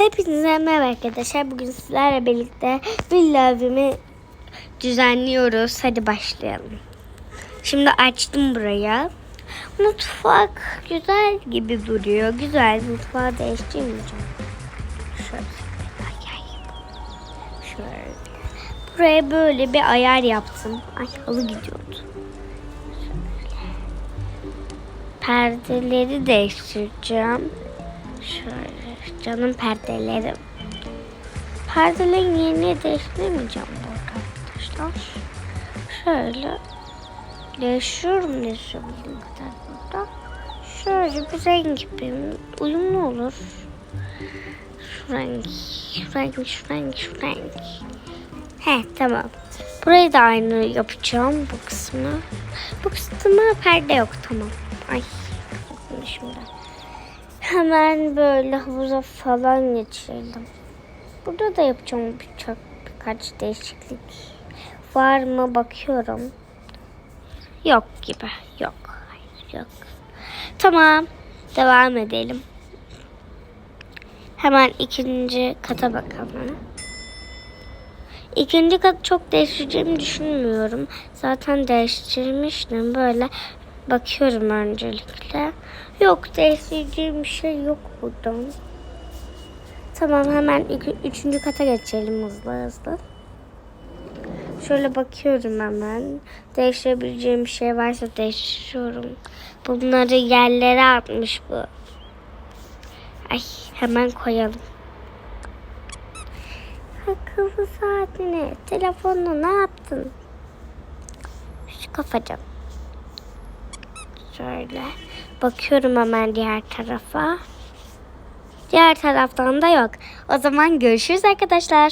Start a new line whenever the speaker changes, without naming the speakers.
Hepinize merhaba arkadaşlar. Bugün sizlerle birlikte villa evimi düzenliyoruz. Hadi başlayalım. Şimdi açtım buraya. Mutfak güzel gibi duruyor. Güzel. Mutfağı değiştirmeyeceğim. Şöyle. Şöyle. Buraya böyle bir ayar yaptım. Ay halı gidiyordu. Şöyle. Perdeleri değiştireceğim. Şöyle canım perdelerim. Perdelerin yerini değiştirmeyeceğim burada arkadaşlar. Şöyle değişiyorum değiştirebildiğim kadar burada. Şöyle bir renk yapayım. Uyumlu olur. Şu renk, şu renk, şu renk, şu renk. He tamam. Burayı da aynı yapacağım bu kısmı. Bu kısmı perde yok tamam. Ay şimdi. Hemen böyle havuza falan geçirelim. Burada da yapacağım birçok birkaç değişiklik. Var mı bakıyorum. Yok gibi. Yok. Hayır yok. Tamam. Devam edelim. Hemen ikinci kata bakalım. İkinci kat çok değiştireceğimi düşünmüyorum. Zaten değiştirmiştim. Böyle bakıyorum öncelikle. Yok değiştireceğim bir şey yok buradan. Tamam hemen üçüncü kata geçelim hızlı hızlı. Şöyle bakıyorum hemen. Değiştirebileceğim bir şey varsa değiştiriyorum. Bunları yerlere atmış bu. Ay hemen koyalım. Akıllı saatini, telefonunu ne yaptın? Şu kafacan. Şöyle. Bakıyorum hemen diğer tarafa. Diğer taraftan da yok. O zaman görüşürüz arkadaşlar.